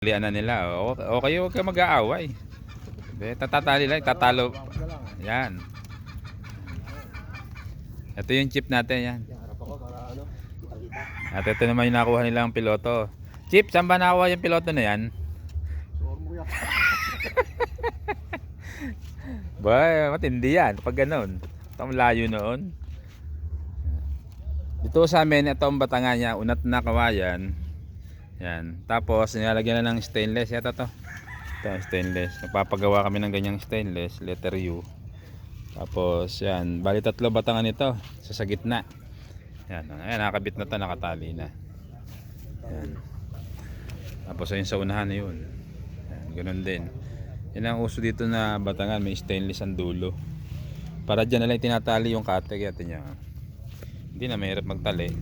Lian na nila. O, okay, huwag ka mag-aaway. Tatatali lang, tatalo. Yan. Ito yung chip natin, yan. At ito naman yung nakuha nilang piloto. Chip, saan ba nakuha yung piloto na yan? Ba, matindi yan. Pag ganun. Ito ang layo noon. Dito sa amin, ito ang batangan niya. Unat na kawayan. Yan. Tapos, nilalagyan na ng stainless. Ito to. Ito, stainless. Nagpapagawa kami ng ganyang stainless. Letter U. Tapos, yan. Bali tatlo batangan ito. Sa sa gitna. Yan. Ayan, nakakabit na to. Nakatali na. Yan. Tapos, ayun sa unahan na yun. Yan, ganun din. Yan ang uso dito na batangan. May stainless ang dulo. Para dyan na lang tinatali yung kate. Kaya niya. Hindi na mahirap magtali.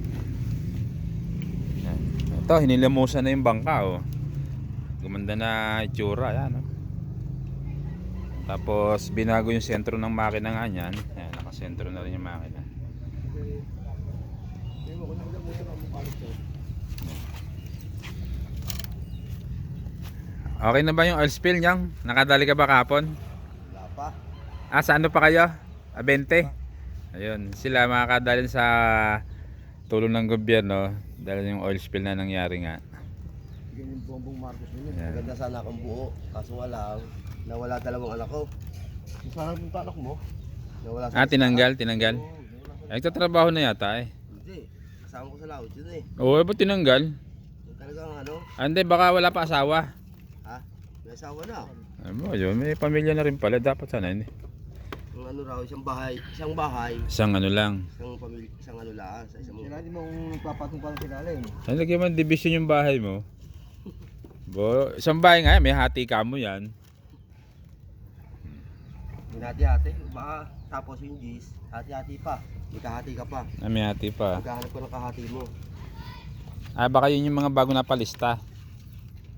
Yan. Ito, hinilamusan na yung bangka. Oh. Gumanda na itsura. Yan. Oh. Tapos, binago yung sentro ng makina nga yan. Yan, nakasentro na rin yung makina. Okay na ba yung oil spill niyang? Nakadali ka ba kahapon? Wala pa. Ah, sa ano pa kayo? Ah, 20? Ayun, sila makakadalin sa tulong ng gobyerno dahil yung oil spill na nangyari nga. Ganyan yung Bongbong Marcos nila. Yan. Maganda sana akong buo. Kaso wala. Nawala dalawang anak ko. Kung sana yung anak mo. Nawala sa Ah, tinanggal, tinanggal. Ay, nagtatrabaho na yata eh. Hindi. Kasama ko sa laot yun eh. Oo, ba't tinanggal? Yung Talagang ano. Ah, hindi, baka wala pa asawa. Ha? May asawa na. Ano, yun, may pamilya na rin pala. Dapat sana hindi. Yung ano raw, isang bahay. Isang bahay. Isang ano lang. Isang pamilya. Isang ano lang. Sa isang Sila di mong nagpapatong pa ng kilala yun. Ay, lagyan man division yung bahay mo. Bo, isang bahay nga, may hati ka mo yan. Hinati-hati. Baka tapos yung G's. Hati-hati pa. May kahati ka pa. Ah, may hati pa. Magkahanap ko ng kahati mo. Ah, baka yun yung mga bago na palista.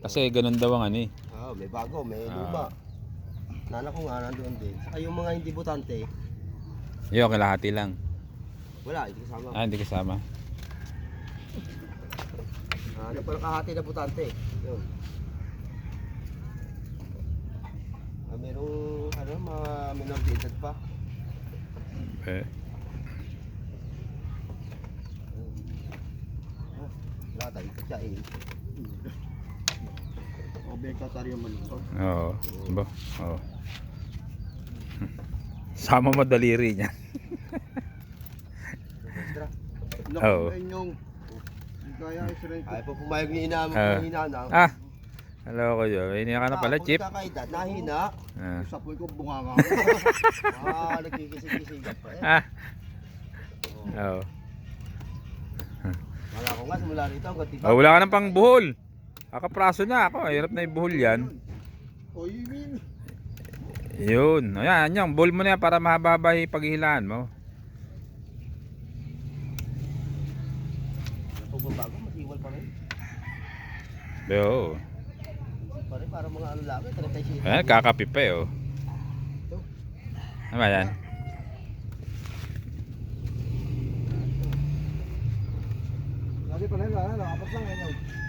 Kasi ganun daw ang ano eh. Ah, may bago, may Ah. luma. Nana ko nga nandoon din. Saka yung mga hindi butante, Yun, kalahati lang. wala, hindi kasama. Ah, hindi kasama. Ah, ano pa nakahati na butante. Yun. Ah, merong ano, mga minor de edad pa. Eh. Ah, wala tayo katsain. O tayo malungkot. Oo. Ba? Oo. Sama mo daliri niya. Oo. Hindi kaya rin. Ay po pumayag ni ina mo, Ah. inana. Ah! Hello ko yun. Hindi ka na pala, Chip. Kakaedad, nahina. Ah. Sapoy ko bunga nga. Ah, nagkikisig-kisigat pa eh. Ah! Oo. Oo. Wala ko nga, simula rito. Oh, wala ka ng pang buhol. Kakapraso na ako. Hirap na ibuhol yan. O you mean? Yun. Ayan, yan. Buhol mo na yan para mahaba yung paghihilaan mo. Pagbabago, masiwal pa rin. Oo. Pa rin, para mga ano lang, 37. Ayan, kakapi pa eh. Oh. Ano ba yan? Lagi pa yun, wala, nakapat lang. Ganyan.